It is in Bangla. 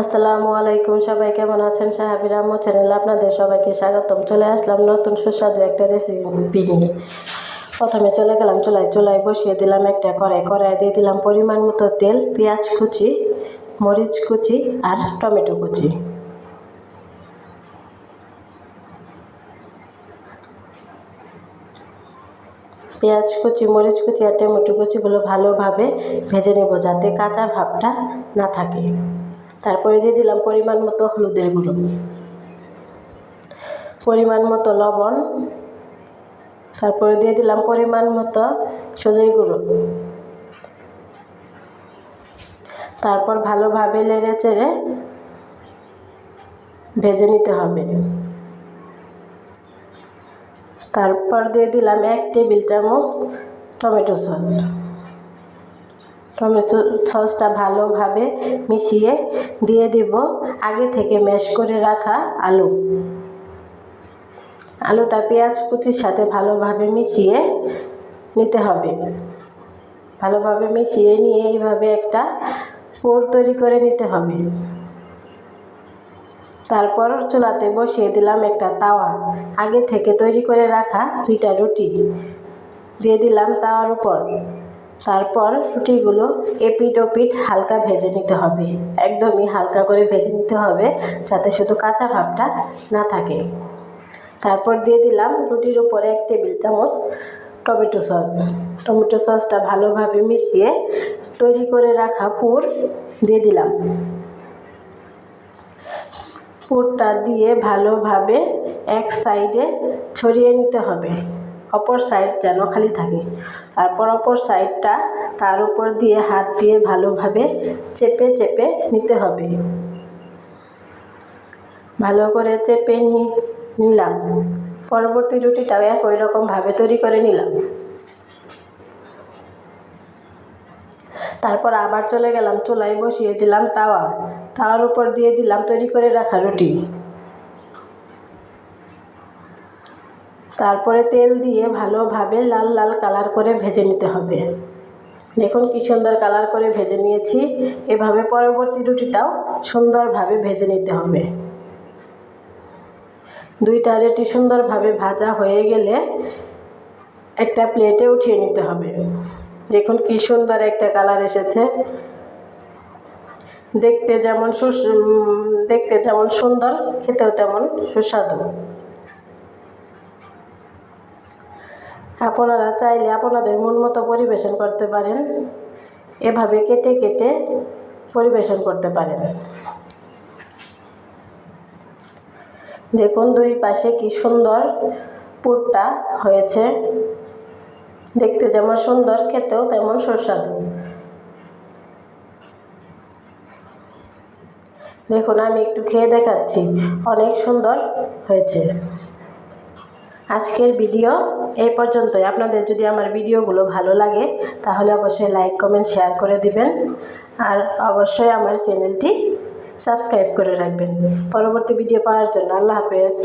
আসসালামু আলাইকুম সবাই, কেমন আছেন? সাহাবির আম্মু চ্যানেলে আপনাদের সবাইকে স্বাগতম। চলে আসলাম নতুন সুস্বাদু একটা রেসিপি নিয়ে। প্রথমে চলে গেলাম চুলায়। চুলায় বসিয়ে দিলাম একটা কড়াই। কড়াই দিয়ে দিলাম পরিমাণ মতো তেল, পেঁয়াজ কুচি, মরিচ কুচি আর টমেটো কুচি। পেঁয়াজ কুচি, মরিচ কুচি আর টমেটো কুচিগুলো ভালোভাবে ভেজে নেব যাতে কাঁচা ভাবটা না থাকে। তারপরে দিয়ে দিলাম পরিমাণ মতো হলুদের গুঁড়ো। পরিমাণ মতো লবণ। তারপরে দিয়ে দিলাম পরিমাণ মতো সজই গুঁড়ো। তারপর ভালোভাবে লেড়ে চেড়ে ভেজে নিতে হবে। তারপর দিয়ে দিলাম এক টেবিল চামচ টমেটো সস। টমেটো সসটা ভালোভাবে মিশিয়ে দিয়ে দিব। আগে থেকে ম্যাশ করে রাখা আলু। আলুটা পেঁয়াজ কুচির সাথে ভালোভাবে মিশিয়ে নিতে হবে। ভালোভাবে মিশিয়ে নিয়ে এইভাবে একটা পুর তৈরি করে নিতে হবে। তারপর চুলাতে বসিয়ে দিলাম একটা তাওয়া। আগে থেকে তৈরি করে রাখা দুইটা রুটি। দিয়ে দিলাম তাওয়ার উপর। তারপর রুটিগুলো এপিট ওপিট হালকা ভেজে নিতে হবে। একদমই হালকা করে ভেজে নিতে হবে যাতে শুধু কাঁচা ভাবটা না থাকে। তারপর দিয়ে দিলাম রুটির উপরে এক টেবিল চামচ টমেটো সস। টমেটো সসটা ভালোভাবে মিশিয়ে তৈরি করে রাখা পুর দিয়ে দিলাম। পুরটা দিয়ে ভালোভাবে এক সাইডে ছড়িয়ে নিতে হবে। অপর সাইড যেন খালি থাকে। তারপর অপর সাইডটা তার উপর দিয়ে হাত দিয়ে ভালোভাবে চেপে চেপে নিতে হবে। ভালো করে চেপে নিলাম। পরবর্তী রুটিটাও একই রকমভাবে তৈরি করে নিলাম। তারপর আবার চলে গেলাম, চুলায় বসিয়ে দিলাম তাওয়া। তাওয়ার উপর দিয়ে দিলাম তৈরি করে রাখা রুটি। তারপরে তেল দিয়ে ভালোভাবে লাল লাল কালার করে ভেজে নিতে হবে। দেখুন কি সুন্দর কালার করে ভেজে নিয়েছি। এভাবে পরবর্তী রুটিটাও সুন্দরভাবে ভেজে নিতে হবে। দুইটা রুটি সুন্দরভাবে ভাজা হয়ে গেলে একটা প্লেটে উঠিয়ে নিতে হবে। দেখুন কি সুন্দর একটা কালার এসেছে। দেখতে যেমন দেখতে যেমন সুন্দর, খেতেও তেমন সুস্বাদু। আপনারা চাইলে আপনাদের মন মতো পরিবেশন করতে পারেন। এভাবে কেটে কেটে পরিবেশন করতে পারেন। দেখুন দুই পাশে কি সুন্দর পুরটা হয়েছে। দেখতে যেমন সুন্দর, খেতেও তেমন সুস্বাদু। দেখুন, আমি একটু খেয়ে দেখাচ্ছি। অনেক সুন্দর হয়েছে। আজকের ভিডিও এই পর্যন্তই। আপনাদের যদি আমার ভিডিওগুলো ভালো লাগে, তাহলে অবশ্যই লাইক কমেন্ট শেয়ার করে দিবেন। আর অবশ্যই আমার চ্যানেলটি সাবস্ক্রাইব করে রাখবেন। পরবর্তী ভিডিও পাওয়ার জন্য আল্লাহ হাফেজ।